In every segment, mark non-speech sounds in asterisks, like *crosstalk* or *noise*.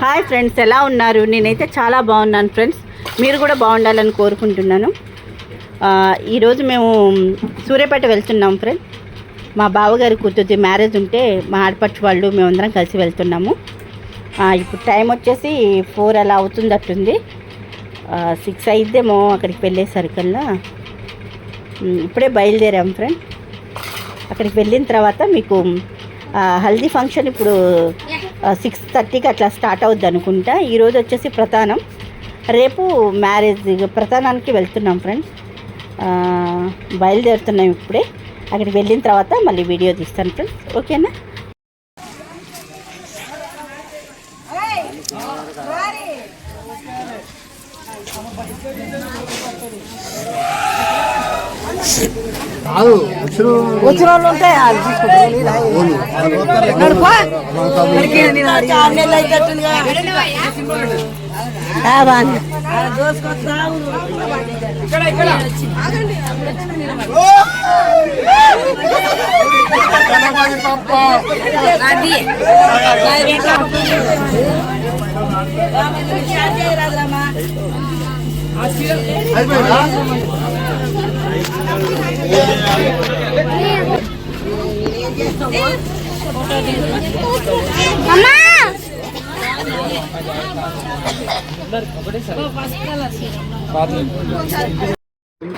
Hi friends ఎలా ఉన్నారు? నేనైతే చాలా బాగున్నాను ఫ్రెండ్స్ మీరు కూడా బాగుండాలని కోరుకుంటున్నాను. ఈరోజు మేము సూర్యాపేట వెళ్తున్నాం ఫ్రెండ్స్ మా బావగారి కూతురుది మ్యారేజ్ ఉంటే మా ఆడపడుచు వాళ్ళు మేమందరం కలిసి వెళ్తున్నాము. ఇప్పుడు టైం వచ్చేసి ఫోర్ అలా అవుతుందట్టుంది. సిక్స్ అయిద్దేమో అక్కడికి వెళ్ళేసరికల్లా ఉమ్, ఇప్పుడే బయలుదేరాం ఫ్రెండ్ అక్కడికి వెళ్ళిన తర్వాత మీకు హల్దీ ఫంక్షన్ ఇప్పుడు సిక్స్ థర్టీకి అట్లా స్టార్ట్ అవుద్ది అనుకుంటా. ఈరోజు వచ్చేసి ప్రధానం. రేపు మ్యారేజ్ ప్రధానానికి వెళ్తున్నాం ఫ్రెండ్స్ బయలుదేరుతున్నాం ఇప్పుడే. అక్కడికి వెళ్ళిన తర్వాత మళ్ళీ వీడియో తీస్తాను ఫ్రెండ్స్ ఓకేనా కాదు వచ్చిన వచ్చిన వాళ్ళు ఉంటే వాళ్ళు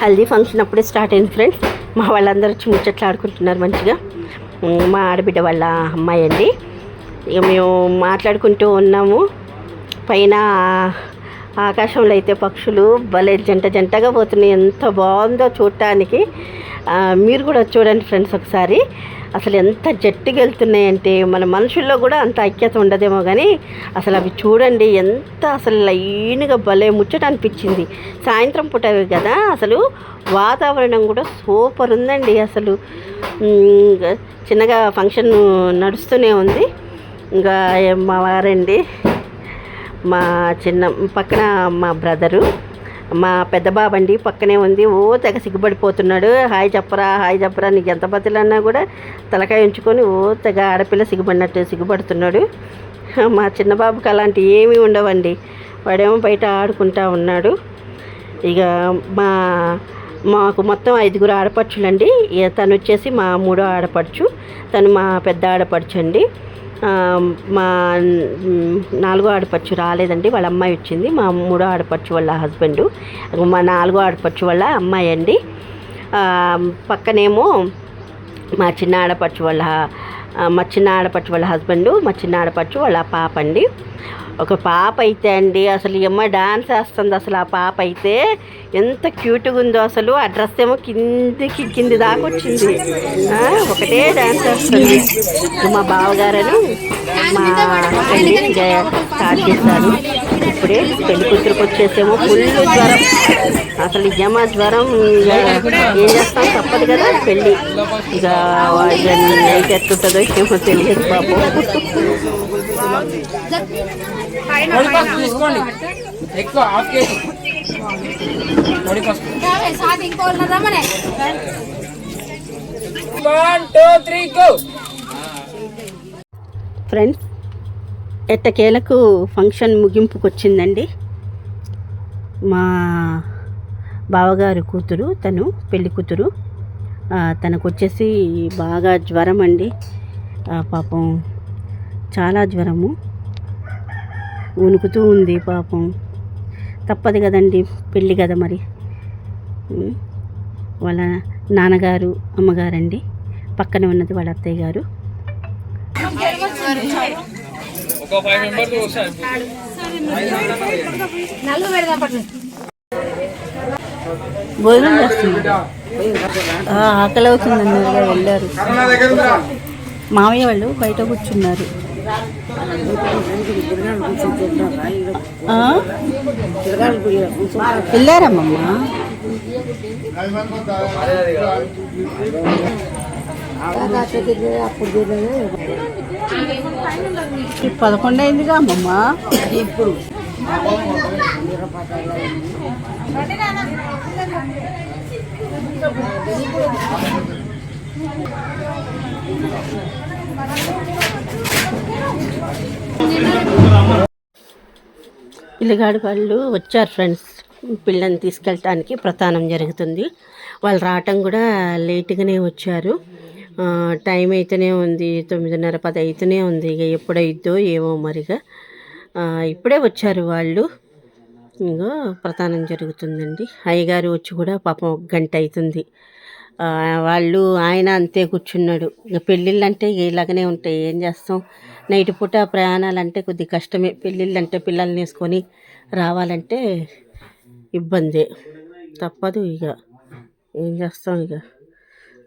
హల్దీ ఫంక్షన్ అప్పుడే స్టార్ట్ అయింది ఫ్రెండ్స్. మా వాళ్ళందరూ వచ్చి ముచ్చట్లు ఆడుకుంటున్నారు మంచిగా. మా ఆడబిడ్డ వాళ్ళ అమ్మాయి అండి. ఇక మేము మాట్లాడుకుంటూ ఉన్నాము. పైన ఆకాశంలో అయితే పక్షులు భలే జంట జంటగా పోతున్నాయి. ఎంత బాగుందో చూడటానికి. మీరు కూడా చూడండి ఫ్రెండ్స్ ఒకసారి. అసలు ఎంత జట్టుగా వెళ్తున్నాయంటే మన మనుషుల్లో కూడా అంత ఐక్యత ఉండదేమో కానీ అసలు అవి చూడండి ఎంత అసలు లైన్గా భలే ముచ్చట అనిపించింది. సాయంత్రం పూట కదా అసలు వాతావరణం కూడా సూపర్ ఉందండి అసలు. ఇంకా చిన్నగా ఫంక్షన్ నడుస్తూనే ఉంది. ఇంకా మా వారండి. మా చిన్న పక్కన మా బ్రదరు మా పెద్ద బాబండి పక్కనే ఉంది. ఓ తెగ సిగ్గుపడిపోతున్నాడు. హాయ్ చెప్పరా హాయ్ చెప్పరా నీకు ఎంత బతులన్నా కూడా తలకాయ ఉంచుకొని ఓ తెగ ఆడపిల్ల సిగ్గుపడినట్టు సిగ్గుపడుతున్నాడు. మా చిన్న బాబుకి అలాంటి ఏమీ ఉండవండి. వాడేమో బయట ఆడుకుంటా ఉన్నాడు. ఇక మా మాకు మొత్తం ఐదుగురు ఆడపడుచులండి. ఇక తను వచ్చేసి మా మూడో ఆడపడుచు తను మా పెద్ద ఆడపడుచు అండి. మా నాలుగో ఆడపడుచు రాలేదండి వాళ్ళ అమ్మాయి వచ్చింది. మా మూడో ఆడపడుచు వాళ్ళ హస్బెండు. మా నాలుగో ఆడపడుచు వాళ్ళ అమ్మాయి అండి. పక్కనేమో మా చిన్న ఆడపడుచు వాళ్ళ మా చిన్న ఆడపడుచు వాళ్ళ హస్బెండు మా చిన్న ఆడపడుచు వాళ్ళ పాప అండి. ఒక పాప అయితే అండి అసలు ఏమో డాన్స్ వేస్తుంది అసలు ఆ పాప అయితే ఎంత క్యూట్గా ఉందో అసలు. ఆ డ్రెస్ ఏమో కిందికి కింది దాకా వచ్చింది. ఒకటే డాన్స్ వేస్తుంది మా బావగారను మా పెళ్ళి స్టార్ట్ చేశారు. ఇప్పుడే పెళ్ళి కూతురికి వచ్చేసేమో ఫుల్ జ్వరం. అసలు జమ జ్వరం ఏం చేస్తాం తప్పదు కదా పెళ్ళి ఇక నైట్ ఎట్టుంటుందో ఏమో తెలియదు బాబు పొడి పసుపు తీసుకోండి. ఎక్కువ హాఫ్ కేజీ పొడి పసుపు. One two three go friends ఎట్టకేలకు ఫంక్షన్ ముగింపుకు వచ్చిందండి మా బావగారు కూతురు తను పెళ్ళి కూతురు. తనకు వచ్చేసి బాగా జ్వరం అండి పాపం చాలా జ్వరము. వణుకుతూ ఉంది పాపం. తప్పదు కదండి పెళ్ళి కదా మరి. వాళ్ళ నాన్నగారు అమ్మగారండి. పక్కనే ఉన్నది వాళ్ళ అత్తయ్య గారు. భోజనం చేస్తుంది ఆ, ఆకలి అవుతుంది అన్నారుగా వెళ్ళారు మామయ్య వాళ్ళు బయట కూర్చున్నారు? వెళ్ళారమ్మమ్మ ఈ పదకొండు అయిందిగా అమ్మమ్మ. ఇప్పుడు పిల్లగాడు వాళ్ళు వచ్చారు ఫ్రెండ్స్. పిల్లని తీసుకెళ్ళటానికి ప్రధానం జరుగుతుంది. వాళ్ళు రావటం కూడా లేట్గానే వచ్చారు. టైం అయితేనే ఉంది. తొమ్మిదిన్నర పది అయితేనే ఉంది. ఇక ఎప్పుడైద్దో ఏమో మరిగా. ఇప్పుడే వచ్చారు వాళ్ళు. ఇంకో ప్రధానం జరుగుతుందండి. అయ్యగారు వచ్చి కూడా పాపం ఒక గంట అవుతుంది వాళ్ళు ఆయన అంతే కూర్చున్నాడు. ఇక పెళ్ళిళ్ళు అంటే ఇలాగనే ఉంటాయి. ఏం చేస్తాం? నైట్ పూట ప్రయాణాలు అంటే కొద్ది కష్టమే. పెళ్ళిళ్ళు అంటే పిల్లల్ని వేసుకొని రావాలంటే ఇబ్బందే. తప్పదు ఇక. ఏం చేస్తాం ఇక?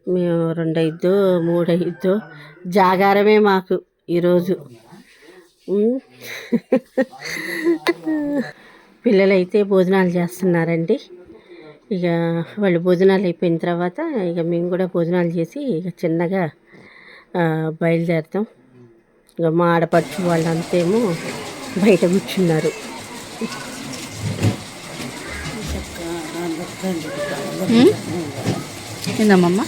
మేము రెండు అయిద్దో జాగారమే మాకు ఈరోజు. *laughs* పిల్లలైతే భోజనాలు చేస్తున్నారండి. ఇక వాళ్ళు భోజనాలు అయిపోయిన తర్వాత ఇక మేము కూడా భోజనాలు చేసి ఇక చిన్నగా బయలుదేరుతాం. ఇక మా ఆడపడుచు వాళ్ళంతేమో బయట కూర్చున్నారు. ఏందమ్మమ్మ?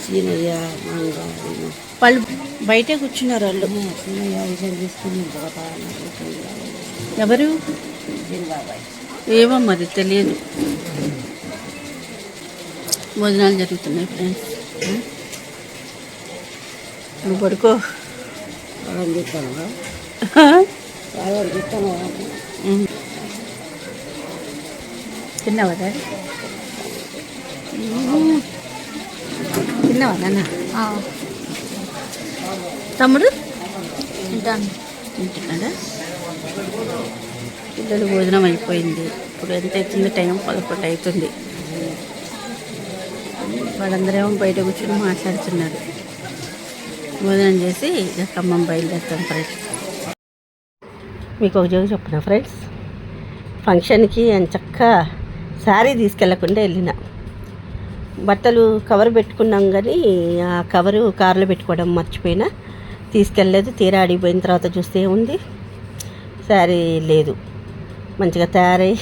వాళ్ళు బయటే కూర్చున్నారు వాళ్ళు. ఎవరు? ఏమో మరి తెలియదు. భోజనాలు జరుగుతున్నాయి ఫ్రెండ్స్ నువ్వు పడుకో. తిన్నావా డాడీ? తిన్నావా నాన్న? తమ్ముడు? తింటున్నాడా? పిల్లలు భోజనం అయిపోయింది. ఇప్పుడు ఎంత అవుతుంది టైం? పదకొండు అవుతుంది. వాళ్ళందరేమో బయట కూర్చొని మాట్లాడుతున్నారు. భోజనం చేసి ఇక ఖమ్మం బయలుదేరుతాం ఫ్రెండ్స్ మీకు ఒక జోగు చెప్పిన ఫ్రెండ్స్ ఫంక్షన్కి అని చక్క శారీ తీసుకెళ్ళకుండా వెళ్ళిన. బట్టలు కవర్ పెట్టుకున్నాం కానీ ఆ కవరు కారులో పెట్టుకోవడం మర్చిపోయినా. తీసుకెళ్ళలేదు తీరా అడిగిపోయిన తర్వాత చూస్తే ఉంది శారీ లేదు. మంచిగా తయారై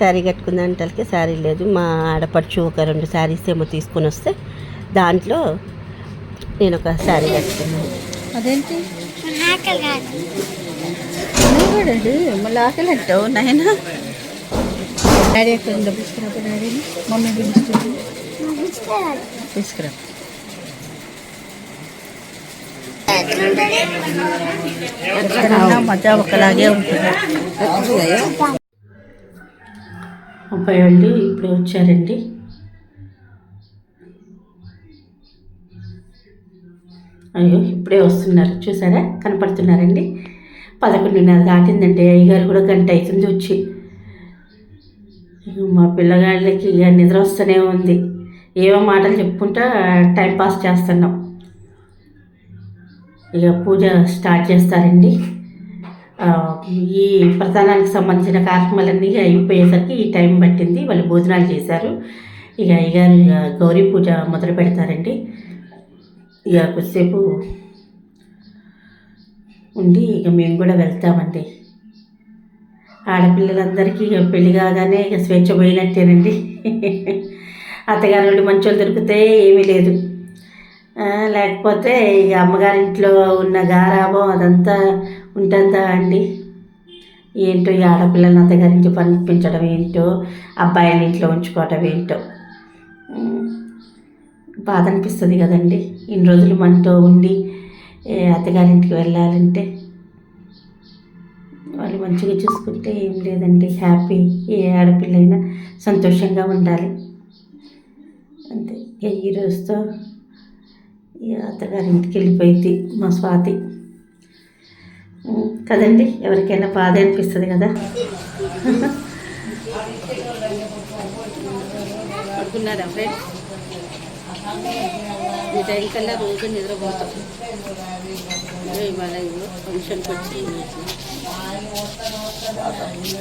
శారీ కట్టుకుందంటే శారీ లేదు. మా ఆడపడుచు ఒక రెండు శారీస్ ఏమో తీసుకొని వస్తే దాంట్లో నేను ఒక శారీ కట్టుకున్నాను. అదేంటి? మళ్ళీ ఆకలి అంటావు నాయన? డాడీ ఎక్కడ డాడీని మమ్మీ తీసుకురా ఎక్కడన్నా మజా ఒకలాగే ఉంటుంది. అబ్బాయి వాళ్ళు ఇప్పుడు వచ్చారండి. అయ్యో ఇప్పుడే వస్తున్నారు. చూసారా? కనపడుతున్నారండి. పదకొండున్నర దాటిందండి. అయ్యగారు కూడా గంట అవుతుంది వచ్చి. మా పిల్లగాళ్ళకి ఇక నిద్ర వస్తూనే ఉంది. ఏవో మాటలు చెప్పుకుంటా టైం పాస్ చేస్తున్నాం. ఇక పూజ స్టార్ట్ చేస్తారండి. ఈ ప్రధానానికి సంబంధించిన కార్యక్రమాలన్నీ అయిపోయేసరికి ఈ టైం పట్టింది. వాళ్ళు భోజనాలు చేశారు. ఇక అయ్యగారు ఇక గౌరీ పూజ మొదలు పెడతారండి. ఇక కొద్దిసేపు ఉండి ఇక మేము కూడా వెళ్తామండి. ఆడపిల్లలందరికీ ఇక పెళ్ళి కాగానే ఇక స్వేచ్ఛ పోయినట్టేనండి. అత్తగారు వాళ్ళు మంచోళ్ళు దొరికితే ఏమీ లేదు. లేకపోతే ఇక అమ్మగారింట్లో ఉన్న గారాబం అదంతా ఉంటుందా అండి? ఏంటో ఈ ఆడపిల్లల్ని నుంచి పంపించడం ఏంటో అబ్బాయిని ఇంట్లో ఉంచుకోవటం ఏంటో. బాధ అనిపిస్తుంది కదండి. ఇన్ని రోజులు మనతో ఉండి ఏ, అత్తగారింటికి వెళ్ళాలంటే వాళ్ళు మంచిగా చూసుకుంటే ఏం లేదండి. హ్యాపీ. ఏ ఆడపిల్లైనా సంతోషంగా ఉండాలి. అంతే. ఈ రోజుతో అత్తగారింటికి వెళ్ళిపోయింది మా స్వాతి. కదండి? ఎవరికైనా బాధ అనిపిస్తుంది కదా? పడుకున్నారా ఫ్రెండ్స్? ఈ టైం కల్లా రోజు నిద్రపోతాం. ఇదిగో ఇవాళ ఇదిగో ఫంక్షన్కి వచ్చి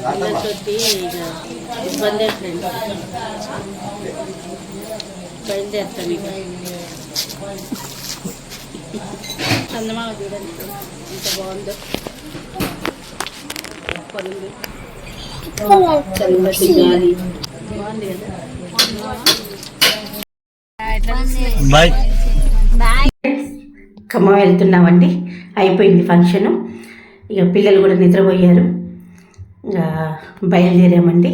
పిల్లలతోటి ఇబ్బంది ఫ్రెండ్ బయలుదేరుతాను ఇక. చందమామ చూడండి. ఎంత బాగుందో. చల్లటి గాలి బాగుంది బాయ్. ఖమ్మం వెళ్తున్నామండి. అయిపోయింది ఫంక్షను. ఇక పిల్లలు కూడా నిద్రపోయారు. ఇంకా బయలుదేరామండి.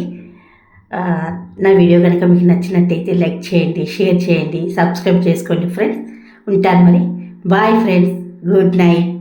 నా వీడియో కనుక మీకు నచ్చినట్టయితే లైక్ చేయండి షేర్ చేయండి సబ్స్క్రైబ్ చేసుకోండి ఫ్రెండ్స్. ఉంటాను మరి. Bye friends good night